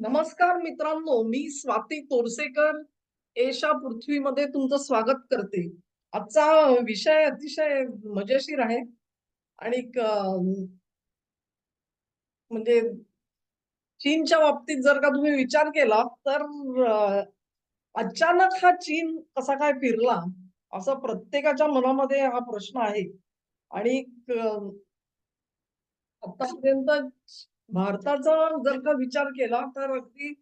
नमस्कार मित्रांनो मी स्वाती तोरसेकर. एशा पृथ्वीमध्ये तुमचं स्वागत करते. आजचा विषय अतिशय मजेशीर आहे. आणि म्हणजे चीनच्या बाबतीत जर का तुम्ही विचार केला तर अचानक हा चीन कसा काय फिरला असा प्रत्येकाच्या मनामध्ये हा प्रश्न आहे. आणि आतापर्यंत भारताचा जर का विचार केला तर अगदी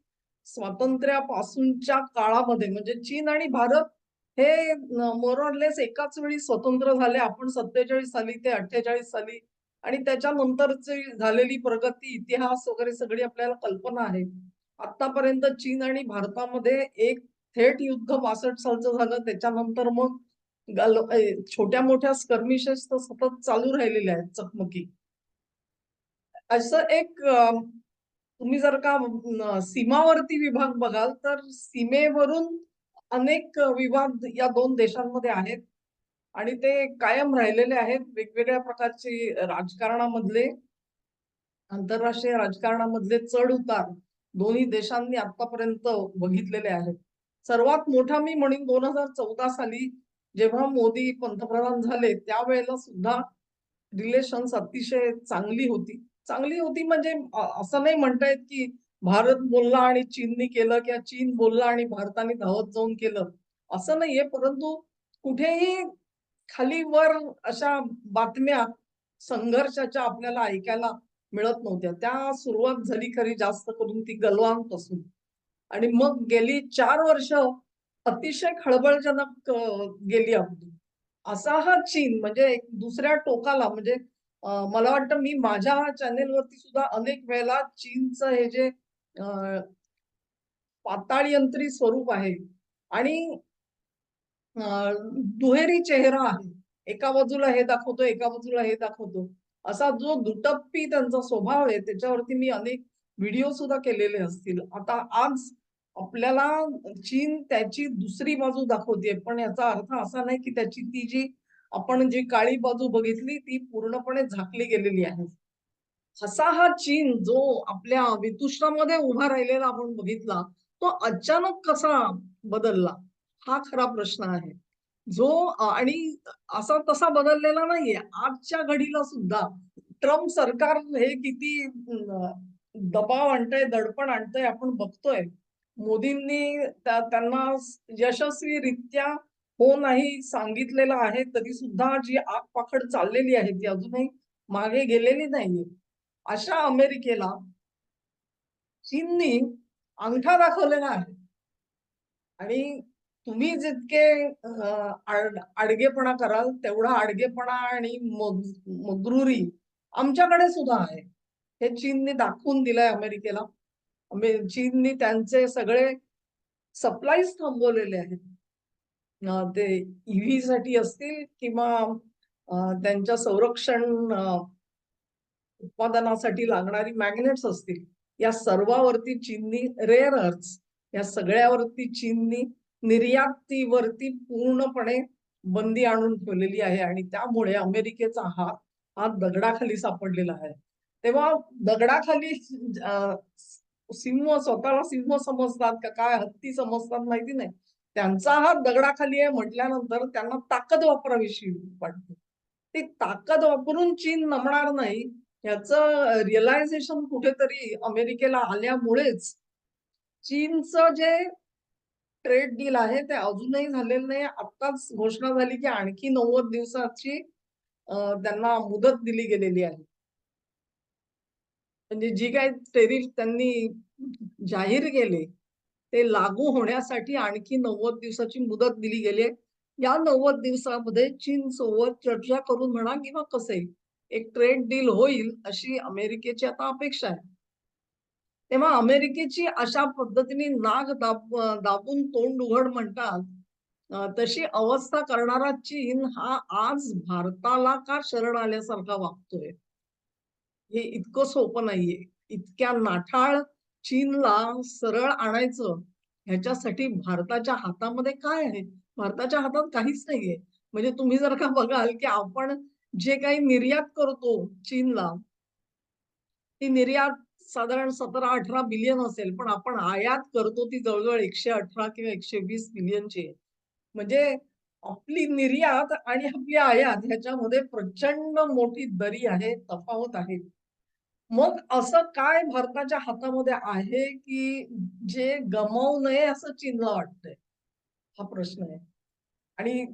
स्वातंत्र्यापासूनच्या काळामध्ये म्हणजे चीन आणि भारत हे मोरॉरलेस एकाच वेळी स्वतंत्र झाले. आपण सत्तेचाळीस साली ते अठ्ठेचाळीस साली आणि त्याच्यानंतरची झालेली प्रगती इतिहास वगैरे सगळी आपल्याला कल्पना आहे. आतापर्यंत चीन आणि भारतामध्ये एक थेट युद्ध बासष्ट सालचं झालं. त्याच्यानंतर मग छोट्या मोठ्या स्कर्मिशेस तर सतत चालू राहिलेल्या आहेत चकमकी असं एक तुम्ही जर का सीमावर्ती विभाग बघाल तर सीमेवरून अनेक विभाग या दोन देशांमध्ये आहेत. आणि ते कायम राहिलेले आहेत वेगवेगळ्या प्रकारचे राजकारणामधले आंतरराष्ट्रीय राजकारणामधले चढ उतार दोन्ही देशांनी आतापर्यंत बघितलेले आहेत. सर्वात मोठा मी म्हणेन दोन हजार चौदा साली जेव्हा मोदी पंतप्रधान झाले त्यावेळेला सुद्धा रिलेशन्स अतिशय चांगली होती. चांगली होती म्हणजे असं नाही म्हणता येत की भारत बोलला आणि चीननी केलं किंवा चीन बोलला आणि भारताने धावत जाऊन केलं. असं नाहीये परंतु कुठेही खाली वर अशा बातम्या संघर्षाच्या आपल्याला ऐकायला मिळत नव्हत्या. त्या सुरुवात झाली खरी जास्त करून ती गलवानपासून. आणि मग गेली चार वर्ष अतिशय खळबळजनक गेली आपली. असा हा चीन म्हणजे दुसऱ्या टोकाला म्हणजे मला वाटतं मी माझ्या चॅनेलवरती सुद्धा अनेक वेळेला चीनचं हे जे पाताळयंत्री स्वरूप आहे आणि दुहेरी चेहरा आहे. एका बाजूला हे दाखवतो एका बाजूला हे दाखवतो. असा जो दुटप्पी त्यांचा स्वभाव आहे त्याच्यावरती मी अनेक व्हिडिओ सुद्धा केलेले असतील. आता आज आपल्याला चीन त्याची दुसरी बाजू दाखवते पण याचा अर्थ असा नाही की त्याची ती जी आपण जी काळी बाजू बघितली ती पूर्णपणे झाकली गेलेली आहे. हसा हा चीन जो आपल्या वितुष्णामध्ये उभा राहिलेला आपण बघितला तो अचानक कसा बदलला? हा खरा प्रश्न आहे. जो आणि असा तसा बदललेला नाहीये. आजच्या घडीला सुद्धा ट्रम्प सरकार हे किती दबाव आणतंय दडपण आणतंय आपण बघतोय. मोदींनी त्यांना यशस्वीरित्या हो नाही सांगितलेलं आहे तरी सुद्धा जी आगपाखड चाललेली आहे ती अजूनही मागे गेलेली नाहीये. अशा अमेरिकेला चीननी अंगठा दाखवलेला आहे. आणि तुम्ही जितके आडगेपणा कराल तेवढा आडगेपणा आणि मग मगरुरी आमच्याकडे सुद्धा आहे. हे चीनने दाखवून दिलंय अमेरिकेला. चीनने चीननी त्यांचे सगळे सप्लाईज थांबवलेले आहेत. ते ईव्ही साठी असतील किंवा त्यांच्या संरक्षण उत्पादनासाठी लागणारी मॅग्नेट्स असतील या सर्वावरती चीननी रेअर अर्थ या सगळ्यावरती चीननी निर्यातीवरती पूर्णपणे बंदी आणून ठेवलेली आहे आणि त्यामुळे अमेरिकेचा हात हा दगडाखाली सापडलेला आहे. तेव्हा दगडाखाली सिंह स्वतःला सिंह समजतात का काय हत्ती समजतात माहिती नाही. त्यांचा हा दगडाखाली आहे म्हटल्यानंतर त्यांना ताकद वापरावीशी वाटते. ते ताकद वापरून चीन नमणार नाही ह्याच रिअलायझेशन कुठेतरी अमेरिकेला आल्यामुळेच चीनचं जे ट्रेड डील आहे ते अजूनही झालेलं नाही. आत्ताच घोषणा झाली की आणखी नव्वद दिवसाची त्यांना मुदत दिली गेलेली आहे. म्हणजे जी काही टेरिफ त्यांनी जाहीर केले ते लागू होण्यासाठी आणखी नव्वद दिवसाची मुदत दिली गेली आहे. या नव्वद दिवसामध्ये चीन सोबत चर्चा करून म्हणा किंवा कसे एक ट्रेड डील होईल अशी अमेरिकेची आता अपेक्षा आहे. तेव्हा अमेरिकेची अशा पद्धतीने नाग दाब दाबून तोंड उघड म्हणतात तशी अवस्था करणारा चीन हा आज भारताला का शरण आल्यासारखा वागतोय? हे इतकं सोपं नाहीये. इतक्या नाठाळ चीनला सरळ आणायचं ह्याच्यासाठी भारताच्या हातामध्ये काय आहे? भारताच्या हातात काहीच नाहीये. म्हणजे तुम्ही जर का बघाल की आपण जे काही निर्यात करतो चीनला ती निर्यात साधारण सतरा अठरा बिलियन असेल पण आपण आयात करतो ती जवळजवळ एकशे अठरा किंवा एकशे वीस बिलियनची. आहे म्हणजे आपली निर्यात आणि आपली आयात ह्याच्यामध्ये प्रचंड मोठी दरी आहे तफावत आहे. मग असं काय भारताच्या हातामध्ये आहे की जे गमावू नये असं चीनला वाटतंय? हा प्रश्न आहे. आणि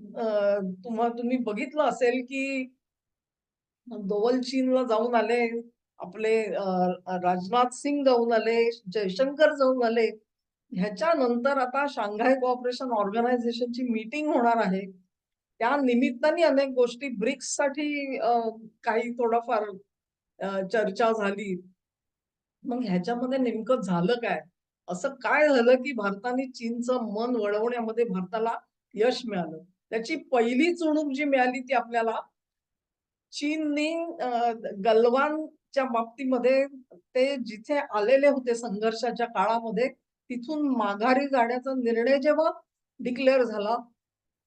तुम्हा तुम्ही बघितलं असेल की दोवल चीनला जाऊन आले आपले राजनाथ सिंग जाऊन आले जयशंकर जाऊन आले ह्याच्यानंतर आता शांघाय कोऑपरेशन ऑर्गनायझेशनची मीटिंग होणार आहे. त्या निमित्ताने अनेक गोष्टी ब्रिक्ससाठी काही थोडंफार चर्चा झाली. मग ह्याच्यामध्ये नेमकं झालं काय? असं काय झालं की भारताने चीनचं मन वळवण्यामध्ये भारताला यश मिळालं? त्याची पहिली चुणूक जी मिळाली ती आपल्याला चीनने गलवानच्या बाबतीमध्ये ते जिथे आलेले होते संघर्षाच्या काळामध्ये तिथून माघारी जाण्याचा निर्णय जेव्हा डिक्लेअर झाला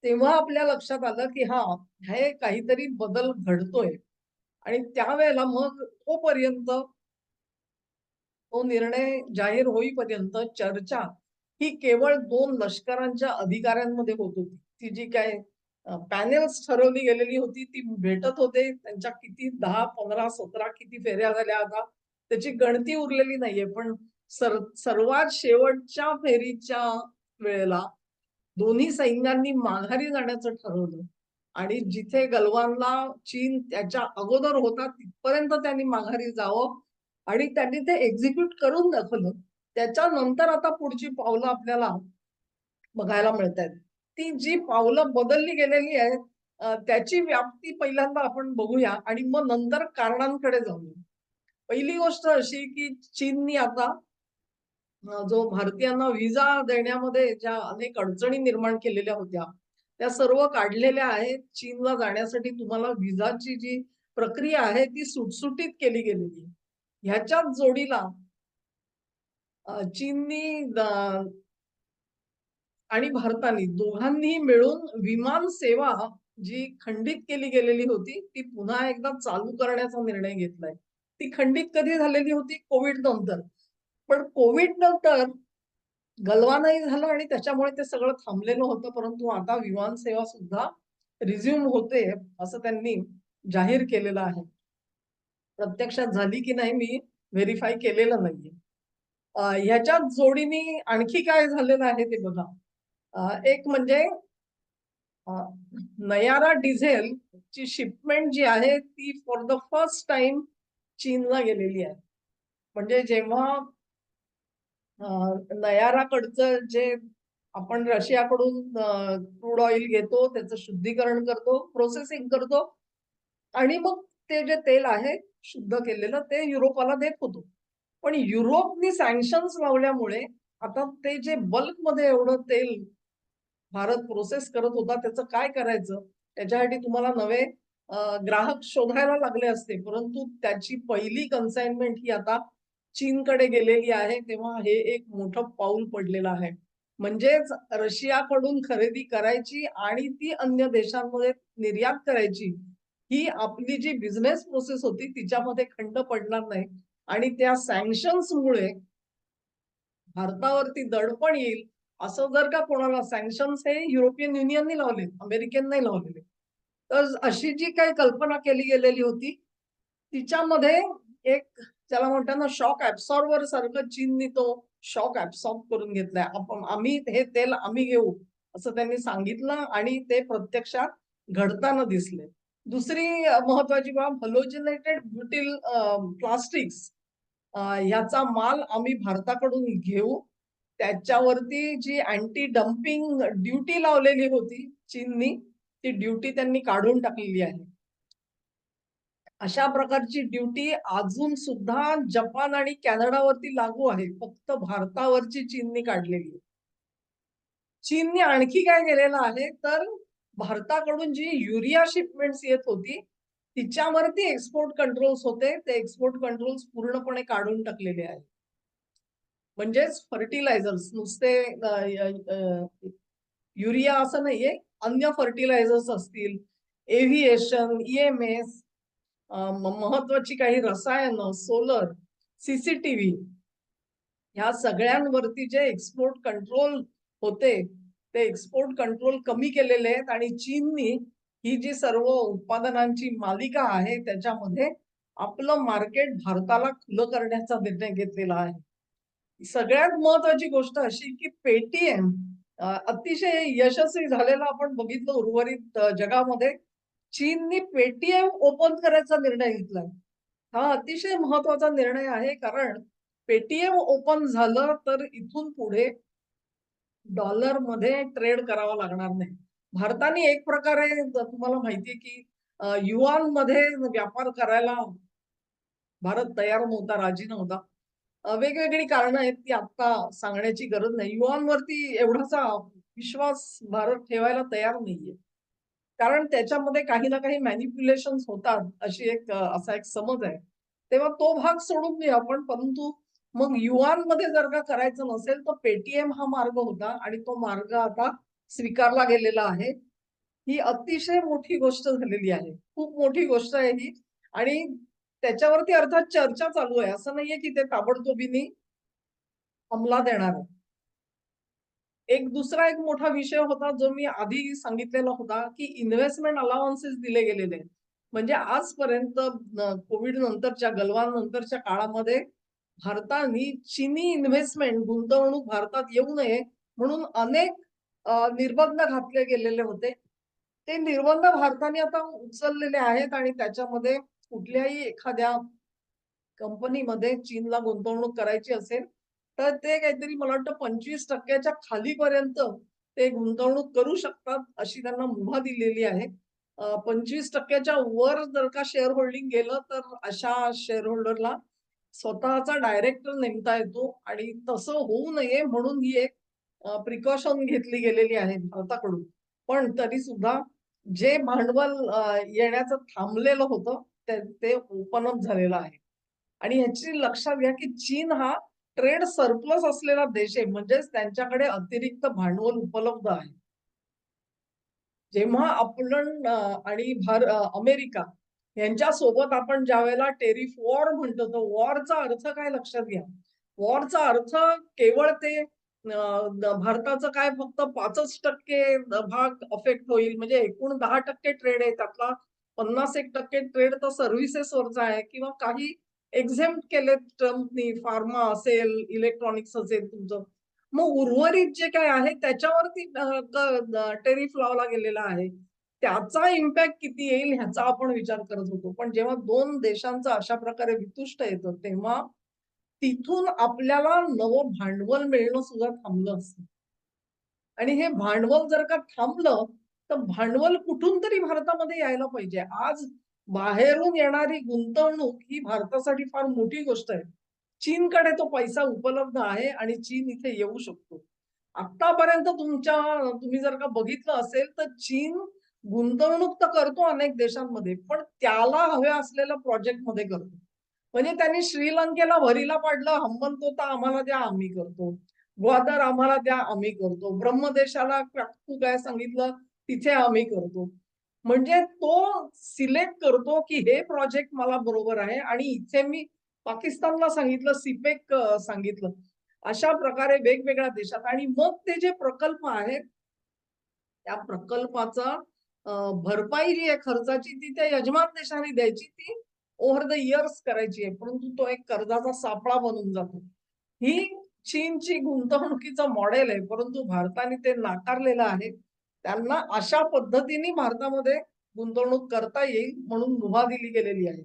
तेव्हा आपल्या लक्षात आलं की हा हे काहीतरी बदल घडतोय. आणि त्यावेळेला मग तोपर्यंत तो निर्णय जाहीर होईपर्यंत चर्चा ही केवळ दोन लष्करांच्या अधिकाऱ्यांमध्ये होत होती. ती जी काय पॅनेल्स ठरवली गेलेली होती ती भेटत होते. त्यांच्या किती दहा पंधरा सतरा किती फेऱ्या झाल्या आता त्याची गणती उरलेली नाहीये. पण सर सर्वात शेवटच्या फेरीच्या वेळेला दोन्ही सैन्यांनी माघारी जाण्याचं ठरवलं. आणि जिथे गलवानला चीन त्याच्या अगोदर होता तिथपर्यंत त्यांनी माघारी जावं आणि त्यांनी ते एक्झिक्यूट करून दाखवलं. त्याच्यानंतर आता पुढची पावलं आपल्याला बघायला मिळत आहेत ती जी पावलं बदलली गेलेली आहेत त्याची व्याप्ती पहिल्यांदा आपण बघूया आणि मग नंतर कारणांकडे जाऊया. पहिली गोष्ट अशी की चीननी आता जो भारतीयांना व्हिसा देण्यामध्ये ज्या अनेक अडचणी निर्माण केलेल्या होत्या त्या सर्व काढलेल्या आहेत. चीनला जाण्यासाठी तुम्हाला व्हिसाची जी प्रक्रिया आहे ती सुटसुटीत केली गेलेली. ह्याच्याच जोडीला चीननी आणि भारताने दोघांनी मिळून विमान सेवा जी खंडित केली गेलेली होती ती पुन्हा एकदा चालू करण्याचा निर्णय घेतलाय. ती खंडित कधी झालेली होती? कोविड नंतर पण कोविड नंतर गलवानही झालं आणि त्याच्यामुळे ते सगळं थांबलेलं होतं परंतु आता विमान सेवा सुद्धा रिझ्युम होते असं त्यांनी जाहीर केलेलं आहे. प्रत्यक्षात झाली की नाही मी व्हेरीफाय केलेलं नाहीये. ह्याच्या जोडीने आणखी काय झालेलं आहे ते बघा. एक म्हणजे नयारा डिझेल ची शिपमेंट जी आहे ती फॉर द फर्स्ट टाइम चीनला गेलेली आहे. म्हणजे जेव्हा नयाराकडचं जे आपण रशियाकडून क्रूड ऑइल घेतो त्याचं शुद्धीकरण करतो प्रोसेसिंग करतो आणि मग ते जे तेल आहे शुद्ध केलेलं ते युरोपाला देत होतो. पण युरोपनी सँक्शन्स लावल्यामुळे आता ते जे बल्कमध्ये एवढं तेल भारत प्रोसेस करत होता त्याचं काय करायचं? त्याच्यासाठी तुम्हाला नवे ग्राहक शोधायला लागले असते परंतु त्याची पहिली कन्साइनमेंट ही आता चीनकडे गेलेली आहे तेव्हा हे एक मोठं पाऊल पडलेलं आहे. म्हणजेच रशियाकडून खरेदी करायची आणि ती अन्य देशांमध्ये निर्यात करायची ही आपली जी बिझनेस प्रोसेस होती तिच्यामध्ये खंड पडणार नाही. आणि त्या सँक्शन्समुळे भारतावरती दडपण येईल असं जर का कोणाला सँक्शन्स हे युरोपियन युनियनने लावले अमेरिकेन नाही लावलेले तर अशी जी काही कल्पना केली गेलेली होती तिच्यामध्ये एक त्याला म्हणतात ना शॉक ऍब्सॉर्बर सारखं चीननी तो शॉक ऍब्सॉर्ब करून घेतलाय. आपण आम्ही हे तेल आम्ही घेऊ असं त्यांनी सांगितलं आणि ते प्रत्यक्षात घडताना दिसले. दुसरी महत्वाची बाब हलोजिनेटेड ब्युटील प्लास्टिक्स ह्याचा माल आम्ही भारताकडून घेऊ. त्याच्यावरती जी अँटी डम्पिंग ड्युटी लावलेली होती चीननी ती ड्युटी त्यांनी काढून टाकलेली आहे. अशा प्रकारची ड्युटी अजून सुद्धा जपान आणि कॅनडावरती लागू आहे. फक्त भारतावरची चीननी काढलेली आहे. चीनने आणखी काय केलेलं आहे? तर भारताकडून जी युरिया शिपमेंट्स येत होती तिच्यावरती एक्सपोर्ट कंट्रोल्स होते. ते एक्सपोर्ट कंट्रोल्स पूर्णपणे काढून टाकलेले आहेत. म्हणजेच फर्टिलायझर्स नुसते युरिया असं नाहीये. अन्य फर्टिलायझर्स असतील एव्हिएशन ईएमएस महत्वाची काही रसायनं सोलर सीसीटीव्ही ह्या सगळ्यांवरती जे एक्सपोर्ट कंट्रोल होते ते एक्सपोर्ट कंट्रोल कमी केलेले आहेत आणि चीननी ही जी सर्व उत्पादनांची मालिका आहे त्याच्यामध्ये आपलं मार्केट भारताला खुलं करण्याचा निर्णय घेतलेला आहे. सगळ्यात महत्वाची गोष्ट अशी की पेटीएम अतिशय यशस्वी झालेला आपण बघितलं उर्वरित जगामध्ये चीनने पेटीएम ओपन करायचा निर्णय घेतलाय हा अतिशय महत्त्वाचा निर्णय आहे कारण पेटीएम ओपन झालं तर इथून पुढे डॉलरमध्ये ट्रेड करावा लागणार नाही. भारताने एक प्रकारे तुम्हाला माहितीये की अ, युआनमध्ये व्यापार करायला भारत तयार नव्हता राजी नव्हता. वेगवेगळी कारणं आहेत ती आता सांगण्याची गरज नाही. युआनवरती एवढासा विश्वास भारत ठेवायला तयार नाहीये. कारण त्याच्यामध्ये काही ना काही मॅनिप्युलेशन होतात अशी एक असा एक समज आहे. तेव्हा तो भाग सोडून दे आपण परंतु मग युवांमध्ये मध्ये जर का करायचं नसेल तर पेटीएम हा मार्ग होता आणि तो मार्ग आता स्वीकारला गेलेला आहे. ही अतिशय मोठी गोष्ट झालेली आहे. खूप मोठी गोष्ट आहे ही. आणि त्याच्यावरती अर्थात चर्चा चालू आहे. असं नाहीये की ते ताबडतोबीने अंमलात येणार आहे. एक दुसरा एक मोठा विषय होता जो मी आधी सांगितलेला होता की इन्व्हेस्टमेंट अलाउन्सेस दिले गेलेले आहेत. म्हणजे आजपर्यंत कोविड नंतरच्या गलवान नंतरच्या काळामध्ये भारताने चीनी इन्व्हेस्टमेंट गुंतवणूक भारतात येऊ नये म्हणून अनेक निर्बंध घातले गेलेले होते ते निर्बंध भारताने आता उचललेले आहेत आणि त्याच्यामध्ये कुठल्याही एखाद्या कंपनीमध्ये चीनला गुंतवणूक करायची असेल तर ते काहीतरी मला वाटतं पंचवीस टक्क्याच्या खालीपर्यंत ते गुंतवणूक करू शकतात अशी त्यांना मुभा दिलेली आहे. पंचवीस टक्क्याच्या वर जर का शेअर होल्डिंग गेलं तर अशा शेअर होल्डरला स्वतःचा डायरेक्टर नेमता येतो आणि तसं होऊ नये म्हणून ही एक प्रिकॉशन घेतली गेलेली आहे भारताकडून. पण तरी सुद्धा जे भांडवल येण्याचं थांबलेलं होतं ते- ते ओपन अप झालेलं आहे. आणि ह्याची लक्षात घ्या की चीन हा ट्रेड सरप्लस असलेला देश आहे म्हणजेच त्यांच्याकडे अतिरिक्त भांडवल उपलब्ध आहे. जेव्हा आपण आणि भार अमेरिका यांच्या सोबत आपण ज्या वेळेला टेरिफ वॉर म्हणतो तर वॉरचा अर्थ काय लक्षात घ्या. वॉरचा अर्थ केवळ ते भारताचं काय फक्त पाचच टक्के द- भाग अफेक्ट होईल म्हणजे एकूण दहा टक्के ट्रेड आहे त्यातला पन्नास एक टक्के ट्रेड तर सर्व्हिसेस वरचा आहे किंवा काही एक्झेम्प्ट केले ट्रम्पनी फार्मा असेल इलेक्ट्रॉनिक्स असेल तुमचं. मग उर्वरित जे काय आहे त्याच्यावरती टेरिफ लावला गेलेला आहे. त्याचा इम्पॅक्ट किती येईल ह्याचा आपण विचार करत होतो. पण जेव्हा दोन देशांचं अशा प्रकारे वितुष्ट येतं तेव्हा तिथून आपल्याला नवं भांडवल मिळणं सुद्धा थांबलं असतं. आणि हे भांडवल जर का थांबलं तर भांडवल कुठून तरी भारतामध्ये यायला पाहिजे. आज बाहेरून येणारी गुंतवणूक ही भारतासाठी फार मोठी गोष्ट आहे. चीनकडे तो पैसा उपलब्ध आहे आणि चीन इथे येऊ शकतो. आतापर्यंत तुमच्या तुम्ही जर का बघितलं असेल तर चीन गुंतवणूक तर करतो अनेक देशांमध्ये पण त्याला हव्या असलेल्या प्रोजेक्टमध्ये करतो. म्हणजे त्यांनी श्रीलंकेला भरीला पाडलं हंबनतोता आम्हाला द्या आम्ही करतो. ग्वादर आम्हाला द्या आम्ही करतो. ब्रह्मदेशाला तू काय सांगितलं तिथे आम्ही करतो. म्हणजे तो सिलेक्ट करतो की हे प्रोजेक्ट मला बरोबर आहे आणि इथे मी पाकिस्तानला सांगितलं सिपेक सांगितलं. अशा प्रकारे वेगवेगळ्या देशात आणि मग ते जे प्रकल्प आहेत त्या प्रकल्पाचा भरपाई जी आहे खर्चाची ती त्या यजमान देशाने द्यायची ती ओव्हर द इयर्स करायची आहे. परंतु तो एक कर्जाचा सापळा बनून जातो. ही चीनची गुंतवणुकीचं मॉडेल आहे परंतु भारताने ते नाकारलेलं आहे. त्यांना अशा पद्धतीने भारतामध्ये गुंतवणूक करता येईल म्हणून मुभा दिली गेलेली आहे.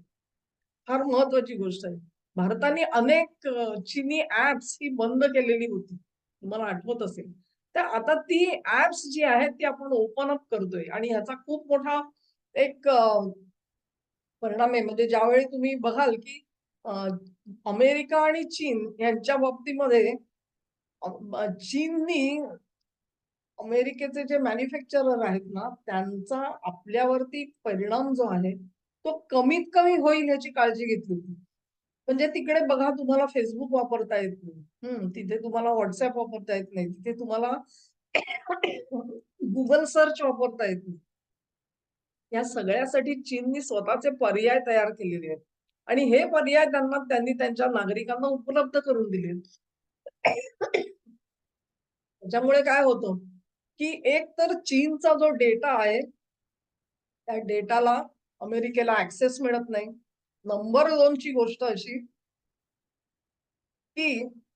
फार महत्वाची गोष्ट आहे. भारताने अनेक चिनी चीनी ऍप्स ही बंद केलेली होती. तुम्हाला आठवत असेल. तर आता ती ऍप्स जी आहेत ती आपण ओपन अप करतोय आणि ह्याचा खूप मोठा एक परिणाम आहे. म्हणजे ज्यावेळी तुम्ही बघाल की अमेरिका आणि चीन यांच्या बाबतीमध्ये चीननी अमेरिकेचे जे मॅन्युफॅक्चरर आहेत ना त्यांचा आपल्यावरती परिणाम जो आहे तो कमीत कमी होईल याची काळजी घेतली होती. म्हणजे तिकडे बघा तुम्हाला फेसबुक वापरता येत नाही. हम्म तिथे तुम्हाला व्हॉट्सअप वापरता येत नाही. तिथे तुम्हाला गुगल सर्च वापरता येत नाही. या सगळ्यासाठी चीननी स्वतःचे पर्याय तयार केलेले आहेत. आणि हे पर्याय त्यांना त्यांनी त्यांच्या नागरिकांना उपलब्ध करून दिले त्याच्यामुळे काय होतं? की एक तर चीनचा जो डेटा आहे त्या डेटाला अमेरिकेला ऍक्सेस मिळत नाही. नंबर दोनची गोष्ट अशी की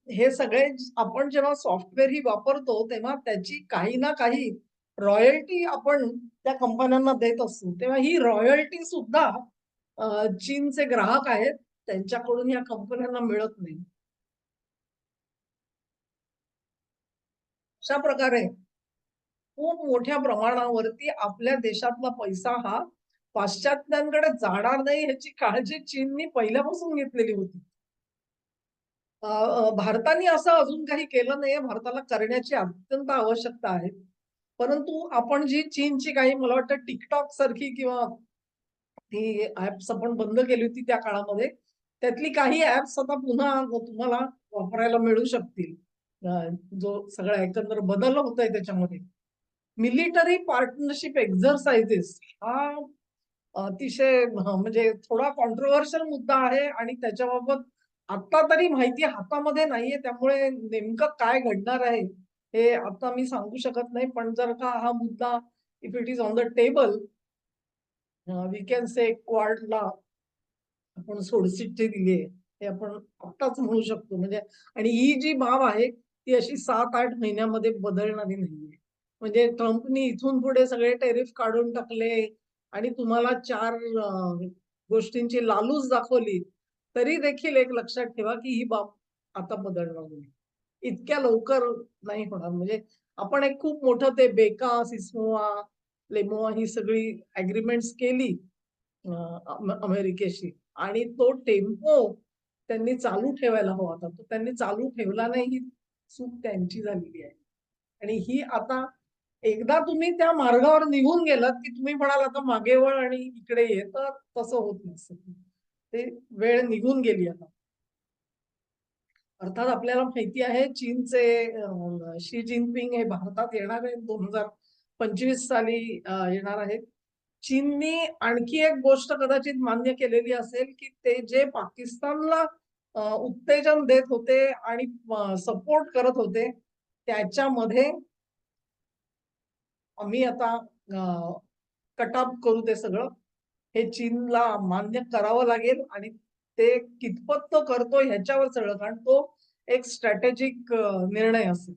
हे सगळे आपण जेव्हा सॉफ्टवेअर ही वापरतो तेव्हा त्याची काही ना काही रॉयल्टी आपण त्या कंपन्यांना देत असतो. तेव्हा ही रॉयल्टी सुद्धा चीनचे ग्राहक आहेत त्यांच्याकडून या कंपन्यांना मिळत नाही. अशा प्रकारे खूप मोठ्या प्रमाणावरती आपल्या देशातला पैसा हा पाश्चात्यांकडे जाणार नाही ह्याची काळजी चीननी पहिल्यापासून घेतलेली होती. भारताने असं अजून काही केलं नाहीये. भारताला करण्याची अत्यंत आवश्यकता आहे. परंतु आपण जी चीनची काही मला वाटतं टिकटॉक सारखी किंवा ती ऍप्स आपण बंद केली होती त्या काळामध्ये त्यातली काही ऍप्स आता पुन्हा तुम्हाला वापरायला मिळू शकतील. जो सगळा एकंदर बदल होत आहे त्याच्यामध्ये. मिलिटरी पार्टनरशिप एक्झरसाइजेस हा अतिशय म्हणजे थोडा कॉन्ट्रोवर्शियल मुद्दा आहे आणि त्याच्याबाबत आता तरी माहिती हातामध्ये नाहीये. त्यामुळे नेमकं काय घडणार आहे हे आता मी सांगू शकत नाही. पण जर का हा मुद्दा if it is on the table we can say क्वार्टला आपण सोडचिठ्ठी दिली आहे हे आपण आत्ताच म्हणू शकतो. म्हणजे आणि ही जी बाब आहे ती अशी सात आठ महिन्यामध्ये बदलणारी नाहीये. म्हणजे ट्रम्पनी इथून पुढे सगळे टेरिफ काढून टाकले आणि तुम्हाला चार गोष्टींची लालूच दाखवली तरी देखील एक लक्षात ठेवा की ही बाब आता बदलणार नाही. इतक्या लवकर नाही होणार. म्हणजे आपण एक खूप मोठं ते बेका सिस्मोआ लेमोआ ही सगळी अग्रीमेंट्स केली अमेरिकेशी. आणि तो टेम्पो त्यांनी चालू ठेवायला हवा होता. तो त्यांनी चालू ठेवला नाही ही चूक त्यांची झालेली आहे. आणि ही आता एकदा तुम्ही त्या मार्गावर निघून गेलात की तुम्ही म्हणाल आता मागे वळ आणि इकडे ये. तर तसं होत नसतं. ते वेळ निघून गेली आता. अर्थात आपल्याला माहिती आहे चीनचे शी जिनपिंग हे भारतात येणार आहेत. दोन हजार पंचवीस साली येणार आहेत. चीननी आणखी एक गोष्ट कदाचित मान्य केलेली असेल की ते जे पाकिस्तानला उत्तेजन देत होते आणि सपोर्ट करत होते त्याच्यामध्ये आम्ही आता कटाप करू ते सगळं. हे चीनला मान्य करावं लागेल आणि ते कितपत तो करतो ह्याच्यावर सगळं कारण तो एक स्ट्रॅटेजिक निर्णय असेल.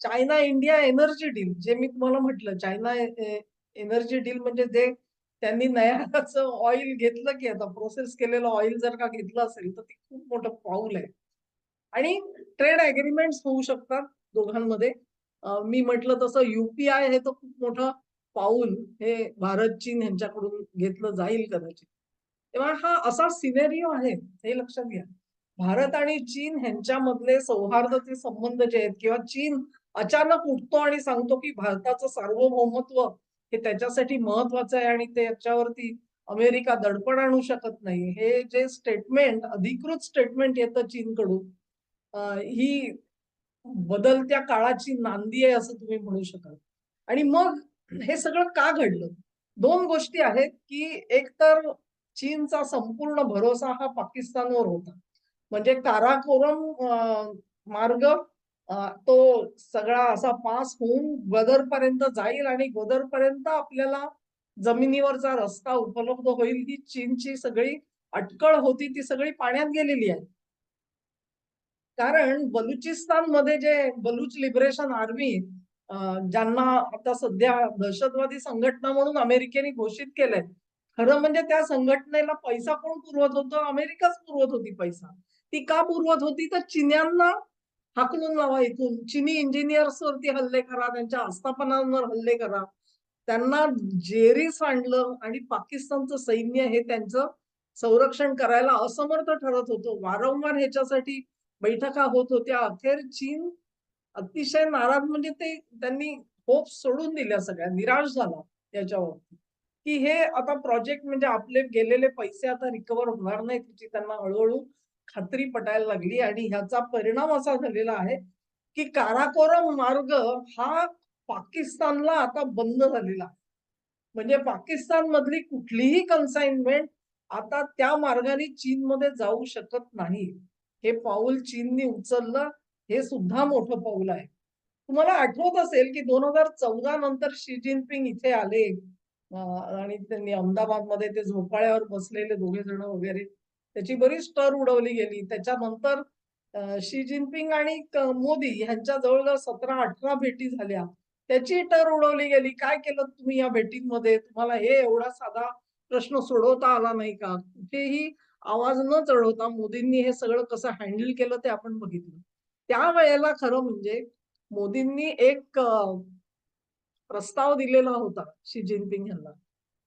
चायना इंडिया एनर्जी डील जे मी तुम्हाला म्हटलं चायना एनर्जी डील म्हणजे जे त्यांनी नयाचं ऑइल घेतलं की आता प्रोसेस केलेलं ऑइल जर का घेतलं असेल तर ते खूप मोठं पाऊल आहे. आणि ट्रेड अग्रीमेंट होऊ शकतात दोघांमध्ये. मी म्हटलं तसं युपीआय हे तर खूप मोठं पाऊल हे भारत चीन यांच्याकडून घेतलं जाईल कदाचित. तेव्हा हा असा सिनेरिओ आहे हे लक्षात घ्या. भारत आणि चीन ह्यांच्यामधले सौहार्दाचे संबंध जे आहेत किंवा चीन अचानक उठतो आणि सांगतो की भारताचं सार्वभौमत्व हे त्याच्यासाठी महत्वाचं आहे आणि त्याच्यावरती अमेरिका दडपण आणू शकत नाही. हे जे स्टेटमेंट अधिकृत स्टेटमेंट येतं चीनकडून ही बदलत्या काळाची नांदी आहे असं तुम्ही म्हणू शकाल. आणि मग हे सगळं का घडलं? दोन गोष्टी आहेत की एक तर चीनचा संपूर्ण भरोसा हा पाकिस्तानवर होता. म्हणजे काराकोरम मार्ग तो सगळा असा पास होऊन गदर पर्यंत जाईल आणि गदर पर्यंत आपल्याला जमिनीवरचा रस्ता उपलब्ध होईल ही चीनची सगळी अटकळ होती ती सगळी पाण्यात गेलेली आहे. कारण बलुचिस्तानमध्ये जे बलुच लिबरेशन आर्मी ज्यांना आता सध्या दहशतवादी संघटना म्हणून अमेरिकेने घोषित केलंय खरं म्हणजे त्या संघटनेला पैसा कोण पुरवत होतो? अमेरिकाच पुरवत होती पैसा. ती का पुरवत होती? तर चिन्यांना हाकलून लावा इथून. चिनी इंजिनियर्स वरती हल्ले करा त्यांच्या आस्थापनांवर हल्ले करा. त्यांना जेरी सांडलं आणि पाकिस्तानचं सैन्य हे त्यांचं संरक्षण करायला असमर्थ ठरत होतं. वारंवार ह्याच्यासाठी बैठका होत होत्या. अखेर चीन अतिशय नाराज म्हणजे ते त्यांनी होप सोडून दिल्या सगळ्या निराश झाला याच्यावरती. की हे आता प्रोजेक्ट म्हणजे आपले गेलेले पैसे आता रिकवर होणार नाही त्याची त्यांना हळूहळू खात्री पटायला लागली. आणि ह्याचा परिणाम असा झालेला आहे की काराकोरम मार्ग हा पाकिस्तानला आता बंद झालेला आहे. म्हणजे पाकिस्तान मधली कुठलीही कन्साइनमेंट आता त्या मार्गाने चीनमध्ये जाऊ शकत नाही. हे पाऊल चीनने उचललं हे सुद्धा मोठं पाऊल आहे. तुम्हाला आठवत असेल की दोन हजार चौदा नंतर शी जिनपिंग इथे आले आणि त्यांनी अहमदाबादमध्ये ते झोपाळ्यावर बसलेले दोघे जण वगैरे त्याची बरीच टर उडवली गेली. त्याच्यानंतर शी जिनपिंग आणि मोदी यांच्या जवळजवळ सतरा अठरा भेटी झाल्या. त्याची टर उडवली गेली. काय केलं तुम्ही या भेटींमध्ये? तुम्हाला हे एवढा साधा प्रश्न सोडवता आला नाही का? कुठेही आवाज न चढवता मोदींनी हे सगळं कसं हँडल केलं ते आपण बघितलं. त्यावेळेला खरं म्हणजे मोदींनी एक प्रस्ताव दिलेला होता शी जिनपिंग यांना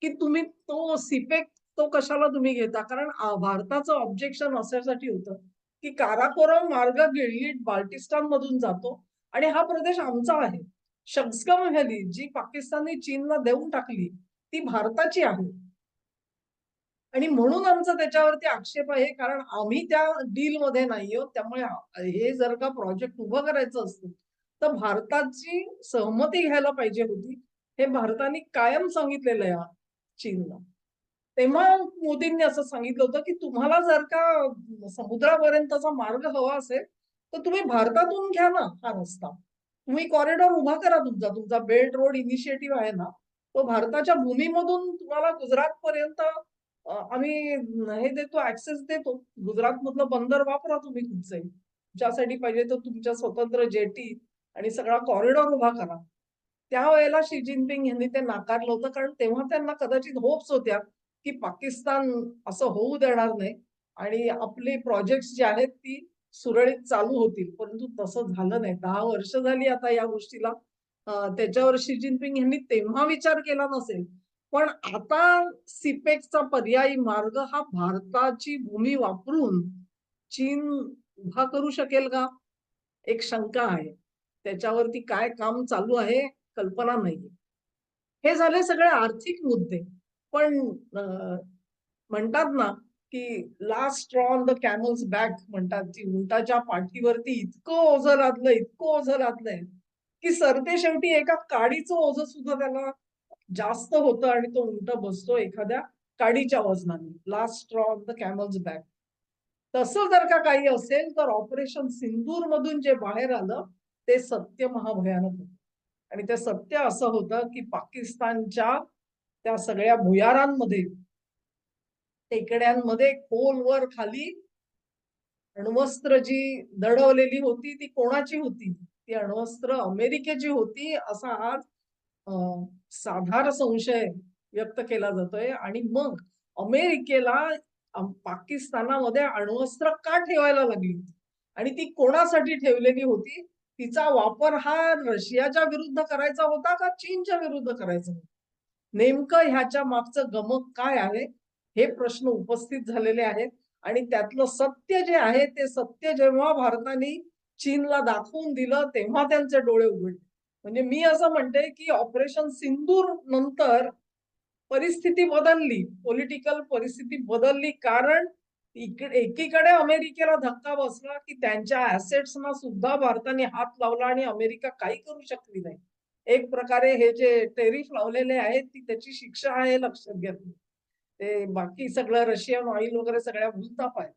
की तुम्ही तो सिपेक तो कशाला तुम्ही घेता? कारण भारताचं ऑब्जेक्शन अशासाठी होतं की काराकोरम मार्ग गिळलीट बाल्टिस्तान मधून जातो आणि हा प्रदेश आमचा आहे. शक्सगम व्हॅली जी पाकिस्तानने चीनला देऊन टाकली ती भारताची आहे. आणि म्हणून आमचा त्याच्यावरती आक्षेप आहे कारण आम्ही त्या डील मध्ये नाही आहोत त्यामुळे हे जर का प्रोजेक्ट उभं करायचं असतं तर भारताची सहमती घ्यायला पाहिजे होती. हे भारताने कायम सांगितलेलं आहे चीनला. तेव्हा मोदींनी असं सांगितलं होतं की तुम्हाला जर का समुद्रापर्यंतचा मार्ग हवा असेल तर तुम्ही भारतातून घ्या ना हा रस्ता. तुम्ही कॉरिडॉर उभा करा तुमचा. तुमचा बेल्ट रोड इनिशिएटिव्ह आहे ना तो भारताच्या भूमीमधून तुम्हाला गुजरात पर्यंत आम्ही हे देतो ऍक्सेस देतो. गुजरात मधलं बंदर वापरा तुम्ही तुमचे. ज्यासाठी पाहिजे तर तुमच्या स्वतंत्र जेटी आणि सगळा कॉरिडॉर उभा करा. त्यावेळेला शी जिनपिंग यांनी ते नाकारलं होतं कारण तेव्हा त्यांना कदाचित होप्स होत्या की पाकिस्तान असं होऊ देणार नाही आणि आपले प्रोजेक्ट जे आहेत ती सुरळीत चालू होतील. परंतु तसं झालं नाही. दहा वर्ष झाली आता या गोष्टीला. त्याच्यावर शी जिनपिंग यांनी तेव्हा विचार केला नसेल पण आता सिपेक्सचा पर्यायी मार्ग हा भारताची भूमी वापरून चीन उभा करू शकेल का? एक शंका आहे. त्याच्यावरती काय काम चालू आहे कल्पना नाहीये. हे झाले सगळे आर्थिक मुद्दे. पण म्हणतात ना की last straw on the camel's back म्हणतात की उंटाच्या पाठीवरती इतकं ओझं लादलं इतकं ओझं लादलंय की सरते शेवटी एका काडीचं ओझं सुद्धा त्याला जास्त होतं आणि तो उंट बसतो एखाद्या काडीच्या वजनाने. Last straw on the camel's back तसं जर का काही असेल तर ऑपरेशन सिंदूर मधून जे बाहेर आलं ते सत्य महाभयानक होतं. आणि ते सत्य असं होतं की पाकिस्तानच्या त्या सगळ्या भुयारांमध्ये टेकड्यांमध्ये खोलवर खाली अण्वस्त्र जी दडवलेली होती ती कोणाची होती? ती अण्वस्त्र अमेरिकेची होती असा आज साधार संशय व्यक्त केला जातोय. आणि मग अमेरिकेला पाकिस्तानामध्ये अण्वस्त्र का ठेवायला लागली होती? आणि ती कोणासाठी ठेवलेली होती? तिचा वापर हा रशियाच्या विरुद्ध करायचा होता का चीनच्या विरुद्ध करायचा होता? नेमकं ह्याच्या मागचं गमक काय आहे? हे प्रश्न उपस्थित झालेले आहेत. आणि त्यातलं सत्य जे आहे ते सत्य जेव्हा भारताने चीनला दाखवून दिलं तेव्हा त्यांचे डोळे उघडले. म्हणजे मी असं म्हणते की ऑपरेशन सिंदूर नंतर परिस्थिती बदलली पॉलिटिकल परिस्थिती बदलली. कारण इकडे एकीकडे अमेरिकेला धक्का बसला की त्यांच्या ऍसेट्सना सुद्धा भारताने हात लावला आणि अमेरिका काही करू शकली नाही. एक प्रकारे हे जे टेरिफ लावलेले आहेत ती त्याची शिक्षा आहे लक्षात घेतली ते बाकी सगळं रशियन ऑइल वगैरे सगळ्या भूलताप आहेत.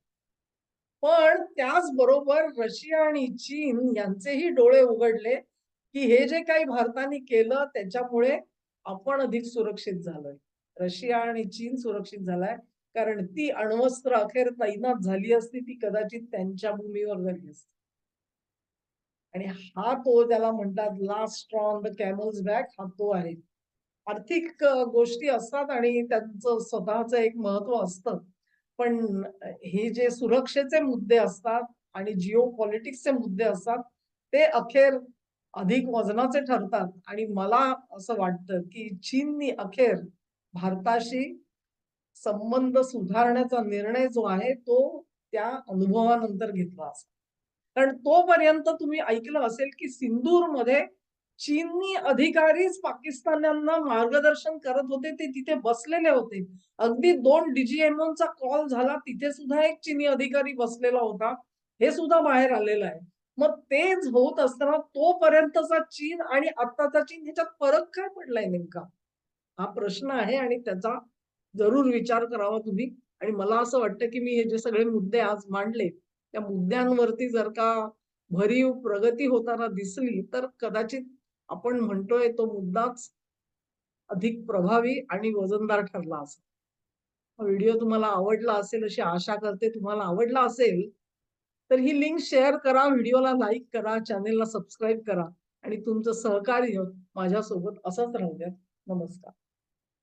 पण त्याचबरोबर रशिया आणि चीन यांचेही डोळे उघडले. की हे जे काही भारताने केलं त्याच्यामुळे आपण अधिक सुरक्षित झालोय. रशिया आणि चीन सुरक्षित झालाय. कारण ती अण्वस्त्र अखेर तैनात झाली असती ती कदाचित त्यांच्या भूमीवर झाली असती. आणि हा तो त्याला म्हणतात last strong on the camel's back हा तो आहे. आर्थिक गोष्टी असतात आणि त्यांचं स्वतःचं एक महत्त्व असतं. पण हे जे सुरक्षेचे मुद्दे असतात आणि जिओ पॉलिटिक्सचे मुद्दे असतात ते अखेर अधिक वजनाचे ठरतात. आणि मला असं वाटतं की चीननी अखेर भारताशी संबंध सुधारण्याचा निर्णय जो आहे तो त्या अनुभवानंतर घेतला असेल. कारण तोपर्यंत तुम्ही ऐकलं असेल की सिंदूरमध्ये मध्ये अधिकारीच पाकिस्तान्यांना मार्गदर्शन करत होते ते तिथे बसलेले होते. अगदी दोन डीजीएमओचा कॉल झाला तिथे सुद्धा एक चीनी अधिकारी बसलेला होता. हे सुद्धा बाहेर आलेलं आहे. मग तेच होत असताना तोपर्यंतचा चीन आणि आत्ताचा चीन ह्याच्यात फरक काय पडलाय नेमका? हा प्रश्न आहे आणि त्याचा जरूर विचार करावा तुम्ही. आणि मला असं वाटतं की मी हे जे सगळे मुद्दे आज मांडले त्या मुद्द्यांवरती जर का भरीव प्रगती होताना दिसली तर कदाचित आपण म्हणतोय तो मुद्दाच अधिक प्रभावी आणि वजनदार ठरला असेल. व्हिडिओ तुम्हाला आवडला असेल अशी आशा करते. तुम्हाला आवडला असेल तर ही लिंक शेअर करा व्हिडिओला लाईक करा चॅनेलला सबस्क्राईब करा आणि तुमचं सहकार्य माझ्यासोबत असंच राहू द्या नमस्कार.